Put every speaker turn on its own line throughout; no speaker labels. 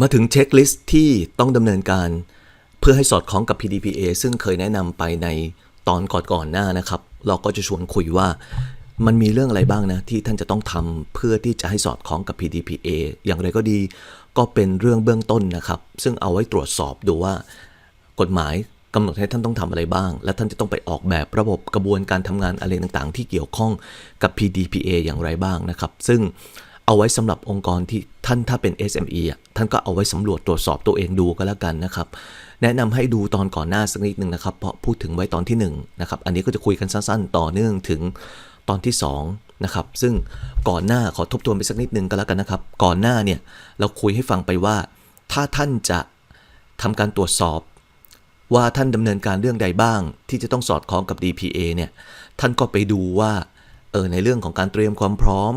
มาถึงเช็คลิสต์ที่ต้องดำเนินการ เพื่อให้สอดคล้องกับ PDPA ซึ่งเคยแนะนำไปในตอนก่อนๆหน้านะครับ เราก็จะชวนคุยว่ามันมีเรื่องอะไรบ้างนะที่ท่านจะต้องทำเพื่อที่จะให้สอดคล้องกับ PDPA อย่างไรก็ดี ก็เป็นเรื่องเบื้องต้นนะครับ ซึ่งเอาไว้ตรวจสอบดูว่ากฎหมายกำหนดให้ท่านต้องทำอะไรบ้าง และท่านจะต้องไปออกแบบระบบกระบวนการทำงานอะไรต่างๆ ที่เกี่ยวข้องกับ PDPA อย่างไรบ้างนะครับ ซึ่ง เอาไว้สำหรับองค์กรที่ท่านถ้าเป็น SME อะท่านก็เอาไว้สำรวจตรวจสอบตัวเองดูก็แล้วกันนะครับ แนะนำให้ดูตอนก่อนหน้าสักนิดหนึ่งนะครับ เพราะพูดถึงไว้ตอนที่1นนะครับ อันนี้ก็จะคุยกันสั้น ๆ ต่อเนื่องถึงตอนที่2นะครับ ซึ่งก่อนหน้าขอทบทวนไปสักนิดหนึ่งก็แล้วกันนะครับ ก่อนหน้าเนี่ยเราคุยให้ฟังไปว่า ถ้าท่านจะทำการตรวจสอบว่าท่านดำเนินการเรื่องใดบ้าง ที่จะต้องสอดคล้องกับ DPA เนี่ย ท่านก็ไปดูว่า เออในเรื่องของการเตรียมความพร้อม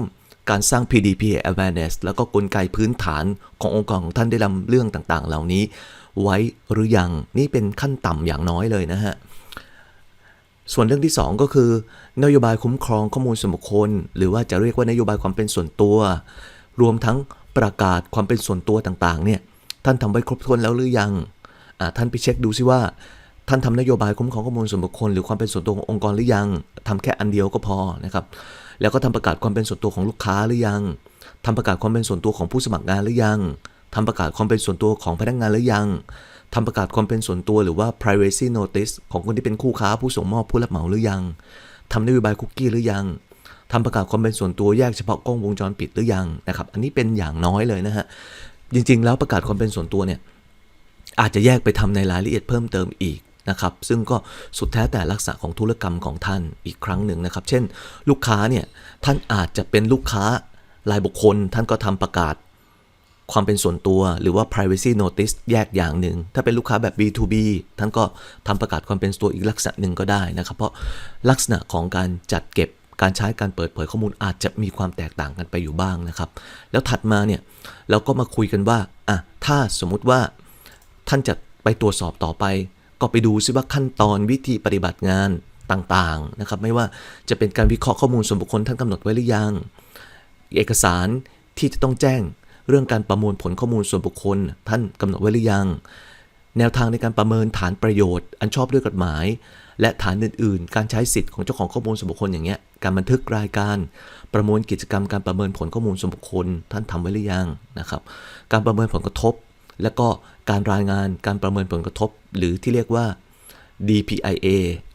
การสร้าง PDPA awareness แล้วก็กลไกพื้นฐานขององค์กรของท่านได้นำเรื่องต่างๆ เหล่านี้ ไว้หรือยังนี่เป็นขั้นต่ำอย่างน้อยเลยนะฮะส่วนเรื่องที่ 2 ก็คือ นโยบายคุ้มครองข้อมูลส่วนบุคคล หรือว่าจะเรียกว่านโยบายความเป็นส่วนตัว รวมทั้งประกาศความเป็นส่วนตัวต่างๆเนี่ยท่านทำไว้ครบถ้วนแล้วหรือยังท่านไปเช็คดูซิว่า ท่านทำนโยบายคุ้มครองข้อมูลส่วนบุคคล หรือความเป็นส่วนตัวขององค์กรหรือยังทำแค่อันเดียวก็พอนะครับ แล้วก็ทำประกาศความเป็นส่วนตัวของลูกค้าหรือยังทำประกาศความเป็นส่วนตัวของผู้สมัครงานหรือยังทำประกาศความเป็นส่วนตัวของพนักงานหรือยังทำประกาศความเป็นส่วนตัวหรือว่า privacy notice ของคนที่เป็นคู่ค้าผู้ส่งมอบผู้รับเหมาหรือยังทำนโยบายคุกกี้หรือยังทำประกาศความเป็นส่วนตัวแยกเฉพาะกล้องวงจรปิดหรือยังนะครับ อันนี้เป็นอย่างน้อยเลยนะฮะ จริง ๆ แล้วประกาศความเป็นส่วนตัวเนี่ยอาจจะแยกไปทำในรายละเอียดเพิ่มเติมอีก นะครับซึ่งก็สุดแท้แต่ลักษณะของธุรกรรมของท่านอีกครั้งหนึ่งนะครับ เช่น ลูกค้าเนี่ยท่านอาจจะเป็นลูกค้ารายบุคคล ท่านก็ทำประกาศความเป็นส่วนตัวหรือว่า privacy notice แยกอย่างหนึ่ง ถ้าเป็นลูกค้าแบบ B2B ท่านก็ทำประกาศความเป็นส่วนตัวอีกลักษณะหนึ่งก็ได้นะครับ เพราะลักษณะของการจัดเก็บการใช้การเปิดเผยข้อมูลอาจจะมีความแตกต่างกันไปอยู่บ้างนะครับ แล้วถัดมาเนี่ยเราก็มาคุยกันว่าอะถ้าสมมุติว่าท่านจะไปตรวจสอบต่อไป ก็ไปดูซิว่าขั้นตอนวิธีปฏิบัติงานต่างๆนะครับ ไม่ว่าจะเป็นการวิเคราะห์ข้อมูลส่วนบุคคลท่านกำหนดไว้หรือยัง เอกสารที่จะต้องแจ้งเรื่องการประมวลผลข้อมูลส่วนบุคคล ท่านกำหนดไว้หรือยัง แนวทางในการประเมินฐานประโยชน์ อันชอบด้วยกฎหมาย และฐานอื่น ๆ การใช้สิทธิ์ของเจ้าของข้อมูลส่วนบุคคลอย่างเงี้ยการบันทึกรายการ ประมวลกิจกรรมการประเมินผลข้อมูลส่วนบุคคล ท่านทำไว้หรือยังนะครับ การประเมินผลกระทบ และก็การรายงานการประเมินผลกระทบ หรือที่เรียกว่า DPIA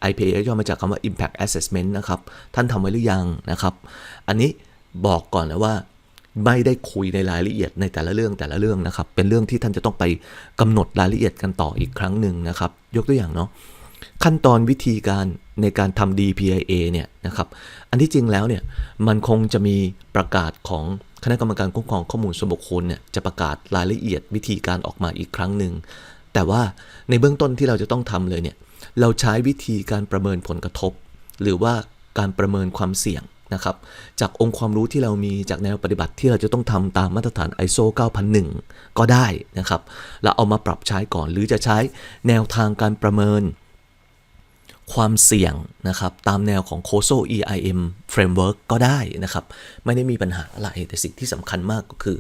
IPA ย่อมาจากคำว่า Impact Assessment นะครับ ท่านทำไว้หรือยังนะครับ อันนี้บอกก่อนนะว่าไม่ได้คุยในรายละเอียดในแต่ละเรื่องแต่ละเรื่องนะครับ เป็นเรื่องที่ท่านจะต้องไปกำหนดรายละเอียดกันต่ออีกครั้งหนึ่งนะครับ ยกตัวอย่างเนาะขั้นตอนวิธีการ ในการทำ DPIA เนี่ยนะครับอันที่จริงแล้วเนี่ยมันคงจะมีประกาศของคณะกรรมการคุ้มครองข้อมูลส่วนบุคคลเนี่ยจะประกาศรายละเอียดวิธีการออกมาอีกครั้งหนึ่งแต่ว่าในเบื้องต้นที่เราจะต้องทำเลยเนี่ยเราใช้วิธีการประเมินผลกระทบ หรือว่าการประเมินความเสี่ยงนะครับจากองค์ความรู้ที่เรามีจากแนวปฏิบัติที่เราจะต้องทำตามมาตรฐาน ISO 9001 ก็ได้นะครับแล้วเอามาปรับใช้ก่อนหรือจะใช้แนวทางการประเมิน ความเสี่ยงนะครับตามแนวของ COSO EIM Framework ก็ได้นะครับ ไม่ได้มีปัญหาอะไร แต่สิ่งที่สำคัญมากก็คือ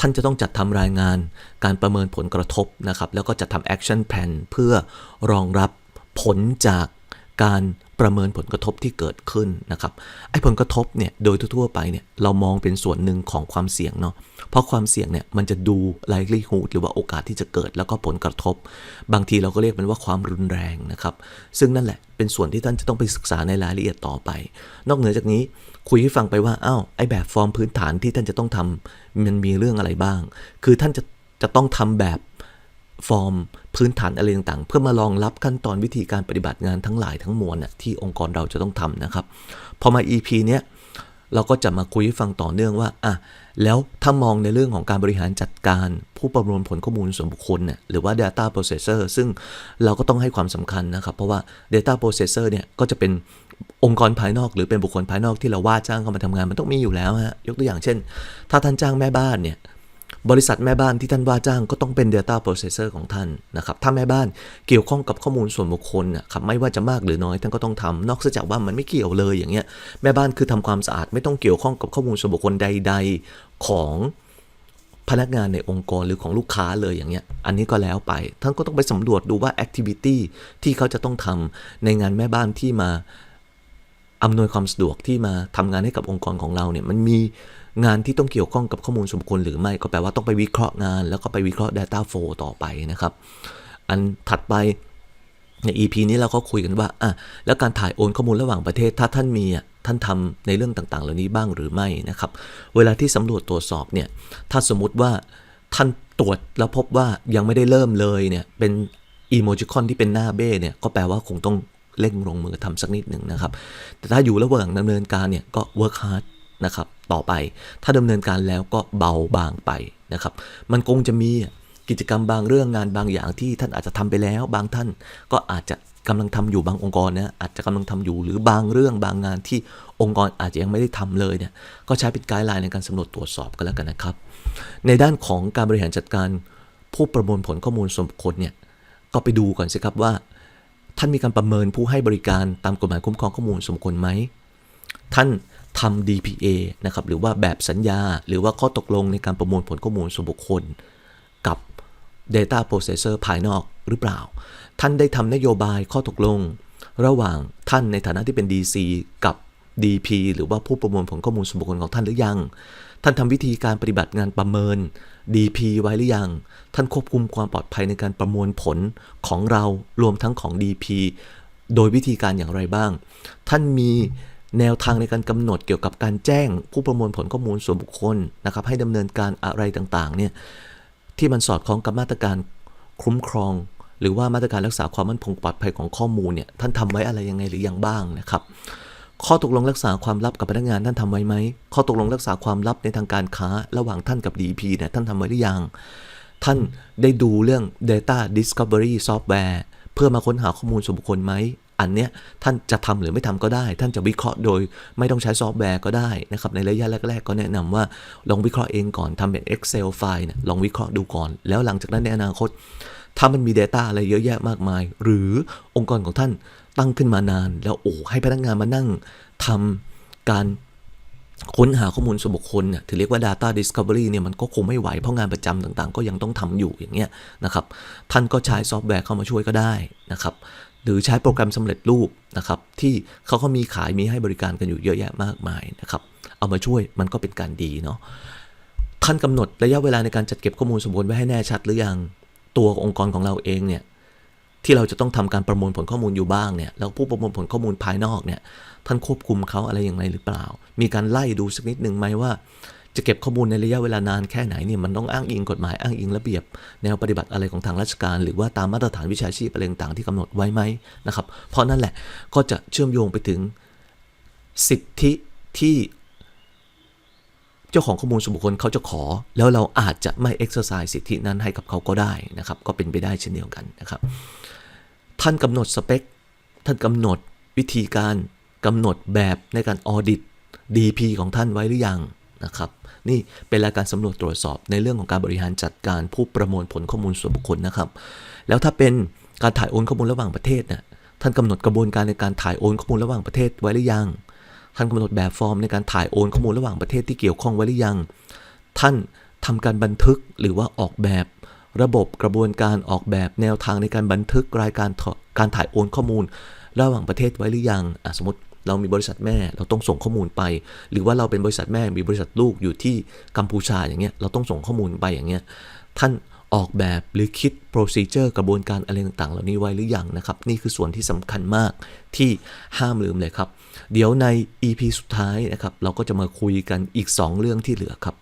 ท่านจะต้องจัดทำรายงานการประเมินผลกระทบนะครับ แล้วก็จัดทำ action plan เพื่อรองรับผลจาก การประเมินผลกระทบที่เกิดขึ้นนะครับไอ้ผลกระทบเนี่ยโดยทั่วไปเนี่ยเรามองเป็นส่วนหนึ่งของความเสี่ยงเนาะเพราะความเสี่ยงเนี่ยมันจะดู likelihood หรือว่าโอกาสที่จะเกิดแล้วก็ผลกระทบ บางทีเราก็เรียกมันว่าความรุนแรงนะครับซึ่งนั่นแหละเป็นส่วนที่ท่านจะต้องไปศึกษาในรายละเอียดต่อไป นอกเหนือจากนี้คุยให้ฟังไปว่าอ้าวไอ้แบบฟอร์มพื้นฐานที่ท่านจะต้องทำมันมีเรื่องอะไรบ้าง คือท่านจะจะต้องทำแบบ ฟอร์มพื้นฐานอะไรต่างๆ เพื่อมารองรับขั้นตอนวิธีการปฏิบัติงานทั้งหลายทั้งมวลน่ะที่องค์กรเราจะต้องทำนะครับ พอมา EP เนี้ยเราก็จะมาคุยให้ฟังต่อเนื่องว่าอะแล้วถ้ามองในเรื่องของการบริหารจัดการ ผู้ประมวลผลข้อมูลส่วนบุคคลเนี่ยหรือว่า data processor ซึ่งเราก็ต้องให้ความสำคัญนะครับ เพราะว่า data processor เนี่ยก็จะเป็นองค์กรภายนอก หรือเป็นบุคคลภายนอกที่เราว่าจ้างเข้ามาทำงานมันต้องมีอยู่แล้วฮะยกตัวอย่างเช่น ถ้าท่านจ้างแม่บ้านเนี่ย บริษัทแม่บ้านที่ท่านว่าจ้างก็ต้องเป็น Data Processor ของท่านนะครับถ้าแม่บ้านเกี่ยวข้องกับข้อมูลส่วนบุคคลนะครับไม่ว่าจะมากหรือน้อยท่านก็ต้องทำนอกจากว่ามันไม่เกี่ยวเลยอย่างเงี้ยแม่บ้านคือทำความสะอาดไม่ต้องเกี่ยวข้องกับข้อมูลส่วนบุคคลใด ๆของพนักงานในองค์กรหรือของลูกค้าเลยอย่างเงี้ย อันนี้ก็แล้วไป ท่านก็ต้องไปสำรวจดูว่าแอคทิวิตี้ที่เขาจะต้องทำในงานแม่บ้านที่มาอำนวยความสะดวกที่มาทำงานให้กับองค์กรของเราเนี่ยมันมี งานที่ต้องเกี่ยวข้องกับข้อมูลส่วนบุคคลหรือไม่ก็แปลว่าต้องไปวิเคราะห์งาน แล้วก็ไปวิเคราะห์ Data Flow ต่อไปนะครับ อันถัดไปใน EP นี้เราก็คุยกันว่าอะแล้วการถ่ายโอนข้อมูลระหว่างประเทศถ้าท่านมีอะท่านทำในเรื่องต่างๆ เหล่านี้บ้างหรือไม่นะครับ เวลาที่สำรวจตรวจสอบเนี่ยถ้าสมมุติว่าท่านตรวจแล้วพบว่ายังไม่ได้เริ่มเลยเนี่ยเป็นอีโมจิคอนที่เป็นหน้าเบ้เนี่ยก็แปลว่าคงต้องเร่งลงมือทำสักนิดหนึ่งนะครับ แต่ถ้าอยู่ระหว่างดำเนินการเนี่ยก็ work hard นะครับ ต่อไปถ้าดำเนินการแล้วก็เบาบางไปนะครับ มันคงจะมีกิจกรรมบางเรื่องงานบางอย่างที่ท่านอาจจะทำไปแล้ว บางท่านก็อาจจะกำลังทำอยู่บางองค์กรนะอาจจะกำลังทำอยู่หรือบางเรื่องบางงานที่องค์กรอาจจะยังไม่ได้ทำเลยเนี่ยก็ใช้เป็นไกด์ไลน์ในการสำรวจตรวจสอบกันแล้วกันนะครับ ในด้านของการบริหารจัดการผู้ประมวลผลข้อมูลส่วนบุคคลเนี่ยก็ไปดูก่อนสิครับว่า ท่านมีการประเมินผู้ให้บริการตามกฎหมายคุ้มครองข้อมูลส่วนบุคคลไหมท่าน ทำ DPA นะครับหรือว่าแบบสัญญา หรือว่าข้อตกลงในการประมวลผลข้อมูลส่วนบุคคล กับ Data Processor ภายนอกหรือเปล่า ท่านได้ทำนโยบายข้อตกลง ระหว่างท่านในฐานะที่เป็น DC กับ DP หรือว่าผู้ประมวลผลข้อมูลส่วนบุคคลของท่านหรือยัง ท่านทำวิธีการปฏิบัติงานประเมิน DP ไว้หรือยัง ท่านควบคุมความปลอดภัยในการประมวลผลของเรารวมทั้งของ DP โดยวิธีการอย่างไรบ้าง ท่านมี แนวทางในการกำหนดเกี่ยวกับการแจ้งผู้ประมวลผลข้อมูลส่วนบุคคลนะครับให้ดำเนินการอะไรต่างๆเนี่ยที่มันสอดคล้องกับมาตรการคุ้มครอง หรือว่ามาตรการรักษาความมั่นคงปลอดภัยของข้อมูลเนี่ยท่านทำไว้อะไรยังไงหรือยังบ้างนะครับข้อตกลงรักษาความลับกับพนักงานท่านทำไว้ไหม ข้อตกลงรักษาความลับในทางการค้าระหว่างท่านกับ DP เนี่ยท่านทำไว้หรือยัง ท่านได้ดูเรื่อง Data Discovery Software เพื่อมาค้นหาข้อมูลส่วนบุคคลไหม อันเนี้ยท่านจะทำหรือไม่ทำก็ได้ ท่านจะวิเคราะห์โดยไม่ต้องใช้ซอฟต์แวร์ก็ได้นะครับในระยะแรก ๆ ก็แนะนำว่าลองวิเคราะห์เองก่อนทำเป็น Excel ไฟล์เนี่ยลองวิเคราะห์ดูก่อน แล้วหลังจากนั้นในอนาคต ถ้ามันมี Data อะไรเยอะแยะมากมาย หรือองค์กรของท่านตั้งขึ้นมานาน แล้วโอ้ให้พนักงานมานั่งทำการค้นหาข้อมูลส่วนบุคคลเนี่ยถือเรียกว่า Data Discovery เนี่ยมันก็คงไม่ไหว เพราะงานประจำต่างๆ ก็ยังต้องทำอยู่อย่างเงี้ยนะครับ ท่านก็ใช้ซอฟต์แวร์เข้ามาช่วยก็ได้นะครับ หรือใช้โปรแกรมสำเร็จรูปนะครับ ที่เขาก็มีขายมีให้บริการกันอยู่เยอะแยะมากมายนะครับ เอามาช่วยมันก็เป็นการดีเนาะท่านกำหนดระยะเวลาในการจัดเก็บข้อมูลสมบูรณ์ไว้ให้แน่ชัดหรือยังตัวองค์กรของเราเองเนี่ยที่เราจะต้องทำการประมวลผลข้อมูลอยู่บ้างเนี่ยแล้วผู้ประมวลผลข้อมูลภายนอกเนี่ยท่านควบคุมเขาอะไรอย่างไรหรือเปล่า มีการไล่ดูสักนิดหนึ่งไหมว่า จะเก็บข้อมูลในระยะเวลานานแค่ไหนเนี่ยมันต้องอ้างอิงกฎหมายอ้างอิงระเบียบ แนวปฏิบัติอะไรของทางราชการ หรือว่าตามมาตรฐานวิชาชีพอะไรต่างๆที่กำหนดไว้ไหมนะครับ เพราะนั่นแหละก็จะเชื่อมโยงไปถึงสิทธิที่เจ้าของข้อมูลส่วนบุคคลเขาจะขอ แล้วเราอาจจะไม่ exercise สิทธินั้นให้กับเขาก็ได้นะครับ ก็เป็นไปได้เช่นเดียวกันนะครับ ท่านกำหนดสเปค ท่านกำหนดวิธีการกำหนดแบบในการออดิต DP ของท่านไว้หรือยังนะครับ นี่เป็นรายการสำรวจตรวจสอบในเรื่องของการบริหารจัดการผู้ประมวลผลข้อมูลส่วนบุคคลนะครับ แล้วถ้าเป็นการถ่ายโอนข้อมูลระหว่างประเทศเนี่ยท่านกำหนดกระบวนการในการถ่ายโอนข้อมูลระหว่างประเทศไว้หรือยัง ท่านกำหนดแบบฟอร์มในการถ่ายโอนข้อมูลระหว่างประเทศที่เกี่ยวข้องไว้หรือยัง ท่านทำการบันทึกหรือว่าออกแบบระบบกระบวนการออกแบบแนวทางในการบันทึกรายการการถ่ายโอนข้อมูลระหว่างประเทศไว้หรือยังอสมมติ เรามีบริษัทแม่เราต้องส่งข้อมูลไป หรือว่าเราเป็นบริษัทแม่มีบริษัทลูกอยู่ที่กัมพูชาอย่างเงี้ยเราต้องส่งข้อมูลไปอย่างเงี้ยท่านออกแบบหรือคิด procedure กระบวนการอะไรต่างๆ เหล่านี้ไว้หรือยังนะครับ นี่คือส่วนที่สำคัญมากที่ห้ามลืมเลยครับ เดี๋ยวใน EP สุดท้ายนะครับ เราก็จะมาคุยกันอีก 2 เรื่องที่เหลือครับ